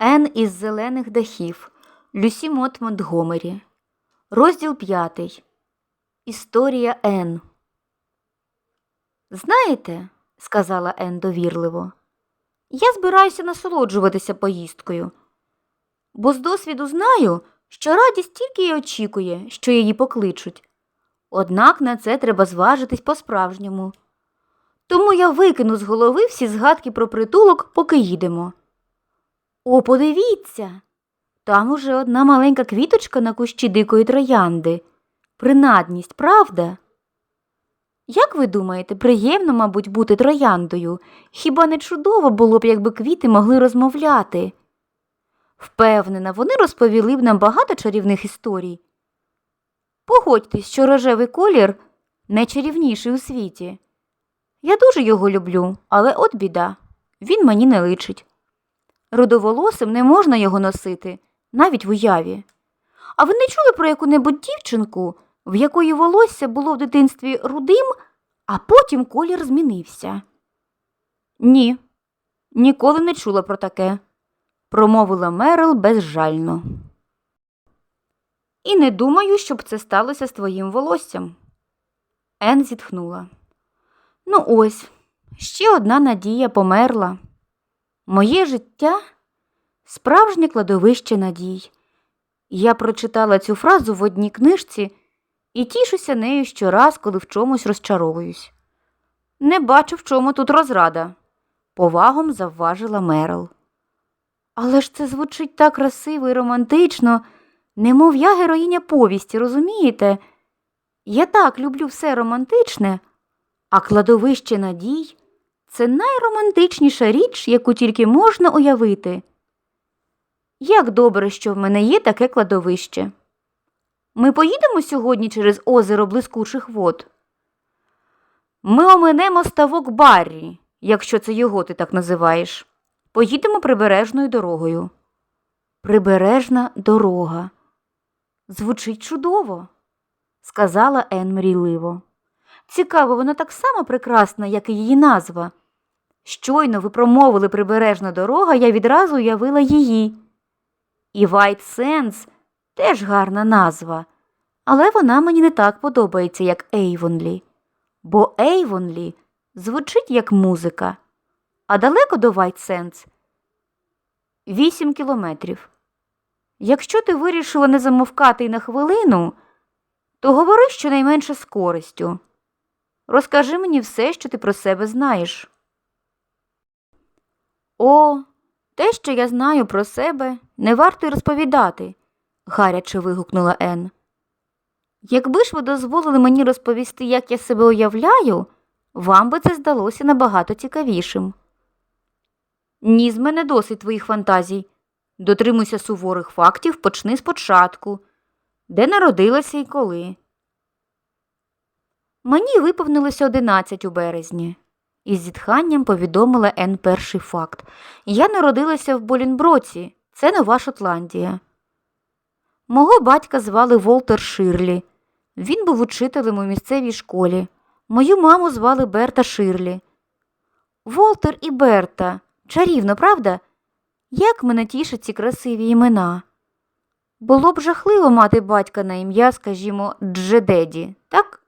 Ен із зелених дахів Люсі Мот Монтгомері. Розділ п'ятий. Історія Ен. Знаєте, сказала Ен довірливо, я збираюся насолоджуватися поїздкою, бо з досвіду знаю, що радість тільки й очікує, що її покличуть. Однак на це треба зважитись по-справжньому. Тому я викину з голови всі згадки про притулок, поки їдемо. О, подивіться. Там уже одна маленька квіточка на кущі дикої троянди. Принадність, правда? Як ви думаєте, приємно, мабуть, бути трояндою? Хіба не чудово було б, якби квіти могли розмовляти? Впевнена, вони розповіли б нам багато чарівних історій. Погодьтесь, що рожевий колір найчарівніший у світі. Я дуже його люблю, але от біда, він мені не личить. Рудоволосим не можна його носити, навіть в уяві. А ви не чули про яку-небудь дівчинку, в якої волосся було в дитинстві рудим, а потім колір змінився? Ні, ніколи не чула про таке, промовила Мерил безжально. І не думаю, щоб це сталося з твоїм волоссям. Ен зітхнула. Ну ось, ще одна надія померла. Моє життя справжнє кладовище надій. Я прочитала цю фразу в одній книжці і тішуся нею щораз, коли в чомусь розчаровуюсь. Не бачу, в чому тут розрада, повагом завважила Мерл. Але ж це звучить так красиво і романтично, немов я героїня повісті, розумієте? Я так люблю все романтичне, а кладовище надій це найромантичніша річ, яку тільки можна уявити. Як добре, що в мене є таке кладовище. Ми поїдемо сьогодні через озеро блискучих вод. Ми оминемо ставок Баррі, якщо це його ти так називаєш. Поїдемо прибережною дорогою. Прибережна дорога. Звучить чудово, сказала Ен мрійливо. Цікаво, вона так само прекрасна, як і її назва. Щойно ви промовили прибережна дорога, я відразу уявила її. І White Sands теж гарна назва, але вона мені не так подобається, як Ейвонлі. Бо Ейвонлі звучить як музика, а далеко до White Sands – вісім кілометрів. Якщо ти вирішила не замовкати й на хвилину, то говори щонайменше з користю. Розкажи мені все, що ти про себе знаєш. О, те, що я знаю про себе, не варто й розповідати, гаряче вигукнула Ен. Якби ж ви дозволили мені розповісти, як я себе уявляю, вам би це здалося набагато цікавішим. Ні, з мене досить твоїх фантазій. Дотримуйся суворих фактів, почни спочатку. Де народилася і коли? Мені виповнилося одинадцять у березні. Із зітханням повідомила Ен перший факт. Я народилася в Болінброці, це Нова Шотландія. Мого батька звали Волтер Ширлі. Він був учителем у місцевій школі. Мою маму звали Берта Ширлі. Волтер і Берта. Чарівно, правда? Як мене тішать ці красиві імена. Було б жахливо мати батька на ім'я, скажімо, Джедеді, так?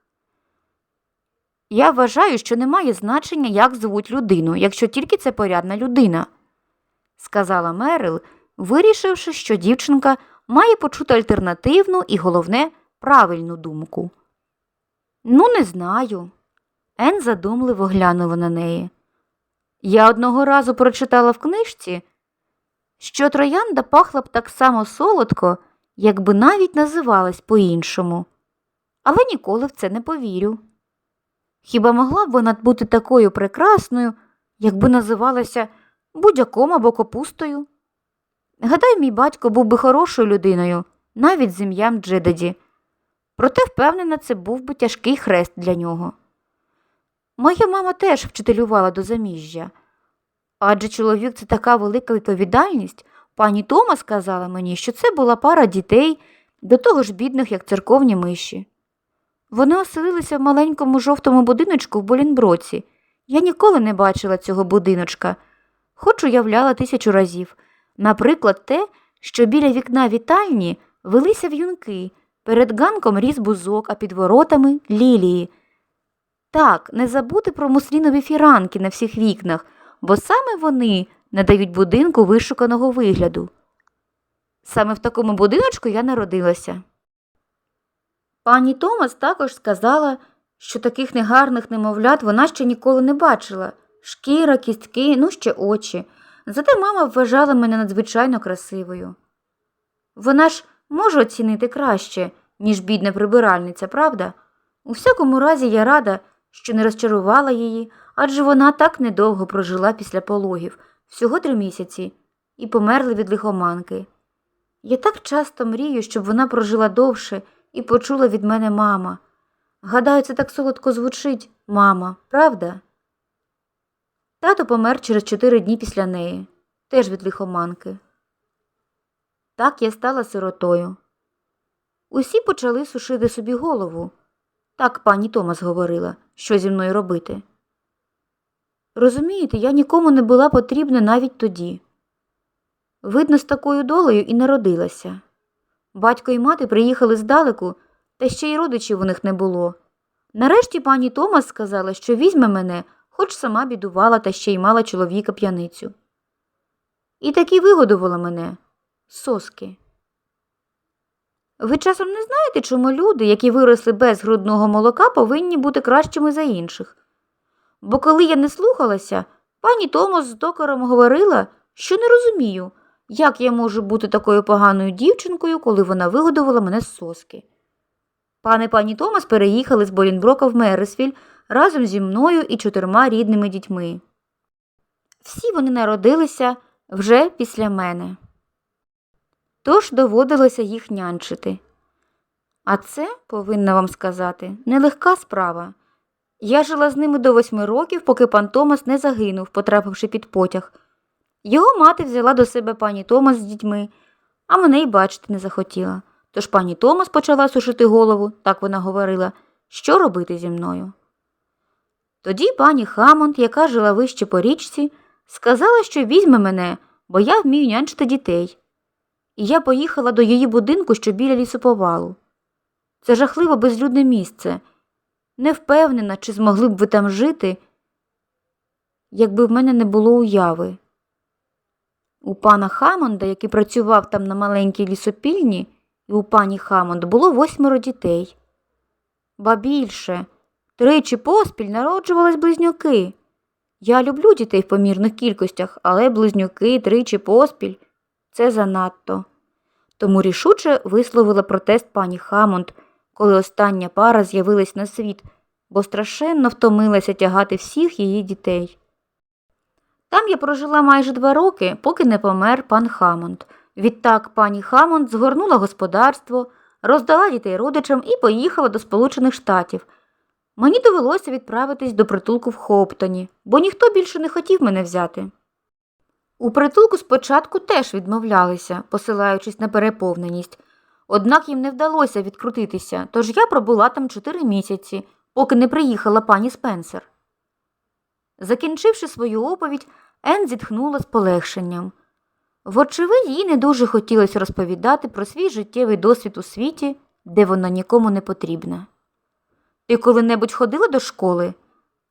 Я вважаю, що немає значення, як звуть людину, якщо тільки це порядна людина, сказала Мерил, вирішивши, що дівчинка має почути альтернативну і, головне, правильну думку. Ну, не знаю. Ен задумливо глянула на неї. Я одного разу прочитала в книжці, що троянда пахла б так само солодко, якби навіть називалась по-іншому, але ніколи в це не повірю. Хіба могла б вона бути такою прекрасною, якби називалася будь-яком або капустою? Гадаю, мій батько був би хорошою людиною, навіть з ім'ям Джедаді. Проте, впевнена, це був би тяжкий хрест для нього. Моя мама теж вчителювала до заміжжя. Адже чоловік це така велика відповідальність. Пані Тома сказала мені, що це була пара дітей, до того ж бідних, як церковні миші. Вони оселилися в маленькому жовтому будиночку в Болінброці. Я ніколи не бачила цього будиночка, хоч уявляла тисячу разів. Наприклад, те, що біля вікна вітальні велися в'юнки, перед ганком ріс бузок, а під воротами лілії. Так, не забути про муслінові фіранки на всіх вікнах, бо саме вони надають будинку вишуканого вигляду. Саме в такому будиночку я народилася. Пані Томас також сказала, що таких негарних немовлят вона ще ніколи не бачила шкіра, кістки, ну ще очі. Зате мама вважала мене надзвичайно красивою. Вона ж може оцінити краще, ніж бідна прибиральниця, правда? У всякому разі, я рада, що не розчарувала її, адже вона так недовго прожила після пологів, всього три місяці, і померла від лихоманки. Я так часто мрію, щоб вона прожила довше і почула від мене мама. Гадаю, це так солодко звучить, мама, правда? Тато помер через чотири дні після неї, теж від лихоманки. Так я стала сиротою. Усі почали сушити собі голову. Так пані Томас говорила, що зі мною робити. Розумієте, я нікому не була потрібна навіть тоді. Видно, з такою долею і народилася. Батько і мати приїхали здалеку, та ще й родичів у них не було. Нарешті пані Томас сказала, що візьме мене, хоч сама бідувала та ще й мала чоловіка п'яницю. І таки вигодувала мене соски. Ви часом не знаєте, чому люди, які виросли без грудного молока, повинні бути кращими за інших? Бо коли я не слухалася, пані Томас з докором говорила, що не розумію, як я можу бути такою поганою дівчинкою, коли вона вигодувала мене з соски. Пане пані Томас переїхали з Болінброка в Мересвіль разом зі мною і чотирма рідними дітьми. Всі вони народилися вже після мене. Тож доводилося їх нянчити. А це, повинна вам сказати, нелегка справа. Я жила з ними до восьми років, поки пан Томас не загинув, потрапивши під потяг. Його мати взяла до себе пані Томас з дітьми, а мене й бачити не захотіла. Тож пані Томас почала сушити голову, так вона говорила, що робити зі мною. Тоді пані Хамонд, яка жила вище по річці, сказала, що візьме мене, бо я вмію нянчити дітей. І я поїхала до її будинку, що біля лісоповалу. Це жахливо безлюдне місце. Не впевнена, чи змогли б ви там жити, якби в мене не було уяви. У пана Хамонда, який працював там на маленькій лісопільні, і у пані Хамонд було восьмеро дітей. Ба більше, тричі поспіль народжувались близнюки. Я люблю дітей в помірних кількостях, але близнюки тричі поспіль це занадто. Тому рішуче висловила протест пані Хамонд, коли остання пара з'явилась на світ, бо страшенно втомилася тягати всіх її дітей. Там я прожила майже два роки, поки не помер пан Хамонд. Відтак пані Хамонд згорнула господарство, роздала дітей родичам і поїхала до Сполучених Штатів. Мені довелося відправитись до притулку в Хоптоні, бо ніхто більше не хотів мене взяти. У притулку спочатку теж відмовлялися, посилаючись на переповненість, однак їм не вдалося відкрутитися, тож я пробула там чотири місяці, поки не приїхала пані Спенсер. Закінчивши свою оповідь, Ен зітхнула з полегшенням. Вочевидь, їй не дуже хотілося розповідати про свій життєвий досвід у світі, де вона нікому не потрібна. Ти коли-небудь ходила до школи?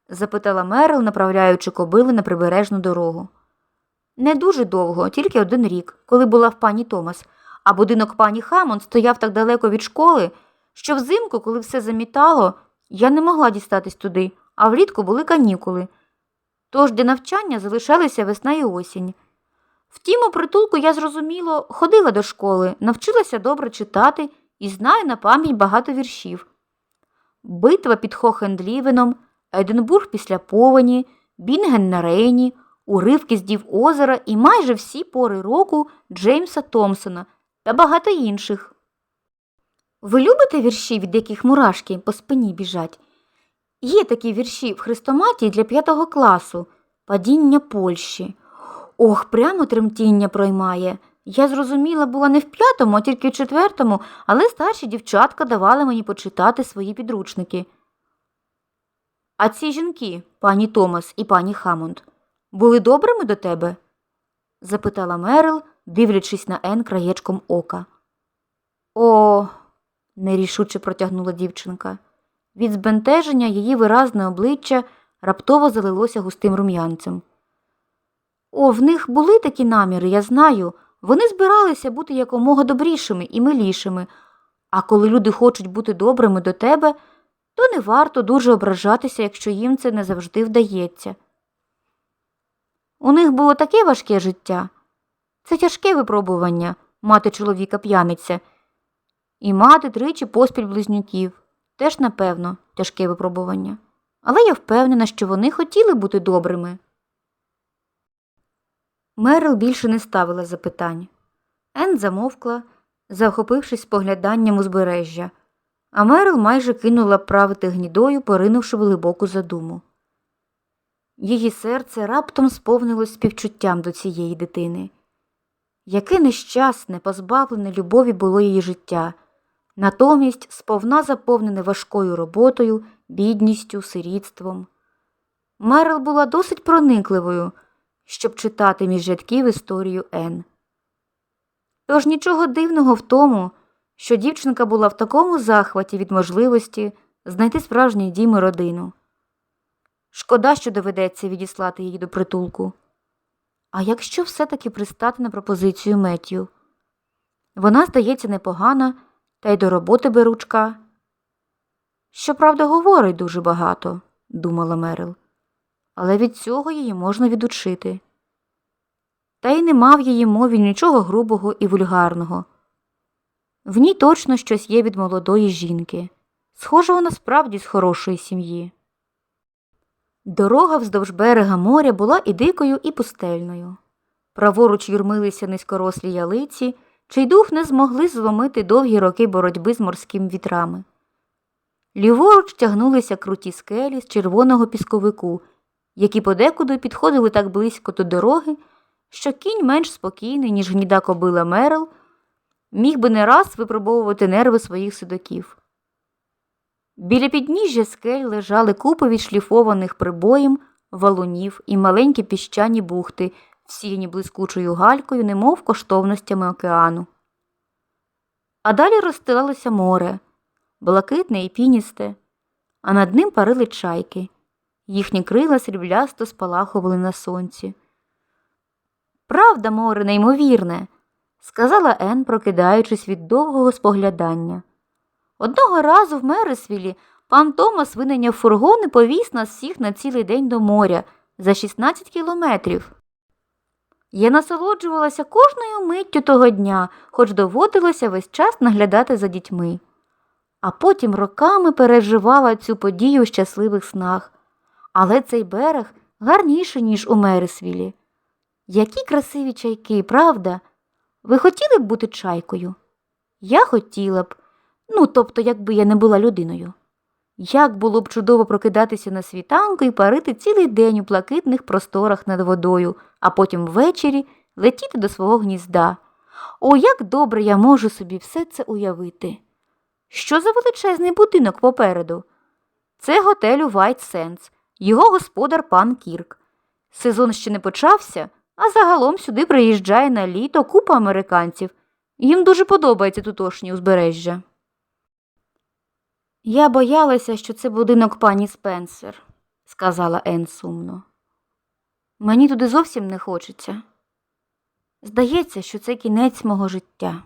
запитала Мерил, направляючи кобили на прибережну дорогу. Не дуже довго, тільки один рік, коли була в пані Томас, а будинок пані Хамон стояв так далеко від школи, що взимку, коли все замітало, я не могла дістатись туди, а влітку були канікули. Тож для навчання залишалися весна і осінь. Втім, у притулку я зрозуміло ходила до школи, навчилася добре читати і знаю на пам'ять багато віршів. Битва під Хохендлівеном, Единбург після повені, Бінген на Рейні, уривки з дів озера і майже всі пори року Джеймса Томпсона та багато інших. Ви любите вірші, від яких мурашки по спині біжать? Є такі вірші в хрестоматії для п'ятого класу Падіння Польщі. Ох, прямо тремтіння проймає. Я зрозуміла, була не в п'ятому, а тільки в четвертому, але старші дівчатка давали мені почитати свої підручники. А ці жінки, пані Томас і пані Хамонд, були добрими до тебе? запитала Мерил, дивлячись на Ен краєчком ока. О, нерішуче протягнула дівчинка. Від збентеження її виразне обличчя раптово залилося густим рум'янцем. О, в них були такі наміри, я знаю. Вони збиралися бути якомога добрішими і милішими, а коли люди хочуть бути добрими до тебе, то не варто дуже ображатися, якщо їм це не завжди вдається. У них було таке важке життя. Це тяжке випробування мати чоловіка п'яниця, і мати тричі поспіль близнюків теж, напевно, тяжке випробування. Але я впевнена, що вони хотіли бути добрими. Мерил більше не ставила запитань. Ен замовкла, захопившись спогляданням узбережжя, а Мерил майже кинула правити гнідою, поринувши глибоку задуму. Її серце раптом сповнилось співчуттям до цієї дитини. Яке нещасне, позбавлене любові було її життя, натомість сповна заповнене важкою роботою, бідністю, сирітством. Мерил була досить проникливою, щоб читати між рядків історію Ен. Тож нічого дивного в тому, що дівчинка була в такому захваті від можливості знайти справжній дім і родину. Шкода, що доведеться відіслати її до притулку. А якщо все-таки пристати на пропозицію Меттю? Вона, здається, непогана, та й до роботи беручка. Щоправда, говорить дуже багато, думала Мерил, але від цього її можна відучити. Та й нема в її мові нічого грубого і вульгарного. В ній точно щось є від молодої жінки. Схоже, вона справді з хорошої сім'ї. Дорога вздовж берега моря була і дикою, і пустельною. Праворуч юрмилися низькорослі ялиці, чий дух не змогли зломити довгі роки боротьби з морськими вітрами. Ліворуч тягнулися круті скелі з червоного пісковику, які подекуди підходили так близько до дороги, що кінь менш спокійний, ніж гніда кобила Мерл, міг би не раз випробовувати нерви своїх судаків. Біля підніжжя скель лежали купи відшліфованих прибоєм, валунів і маленькі піщані бухти, всіяні блискучою галькою, немов коштовностями океану. А далі розстилалося море, блакитне і піністе, а над ним парили чайки. Їхні крила сріблясто спалахували на сонці. Правда, море, неймовірне, сказала Ен, прокидаючись від довгого споглядання. Одного разу в Мересвілі пан Томас винайняв фургон і повіз нас всіх на цілий день до моря за 16 кілометрів. Я насолоджувалася кожною миттю того дня, хоч доводилося весь час наглядати за дітьми. А потім роками переживала цю подію в щасливих снах. Але цей берег гарніший, ніж у Мересвілі. Які красиві чайки, правда? Ви хотіли б бути чайкою? Я хотіла б. Ну, тобто, якби я не була людиною. Як було б чудово прокидатися на світанку і парити цілий день у блакитних просторах над водою, а потім ввечері летіти до свого гнізда. О, як добре я можу собі все це уявити. Що за величезний будинок попереду? Це готель у White Sands, його господар пан Кірк. Сезон ще не почався, а загалом сюди приїжджає на літо купа американців. Їм дуже подобається тутошнє узбережжя. Я боялася, що це будинок пані Спенсер, сказала Ен сумно. Мені туди зовсім не хочеться. Здається, що це кінець мого життя.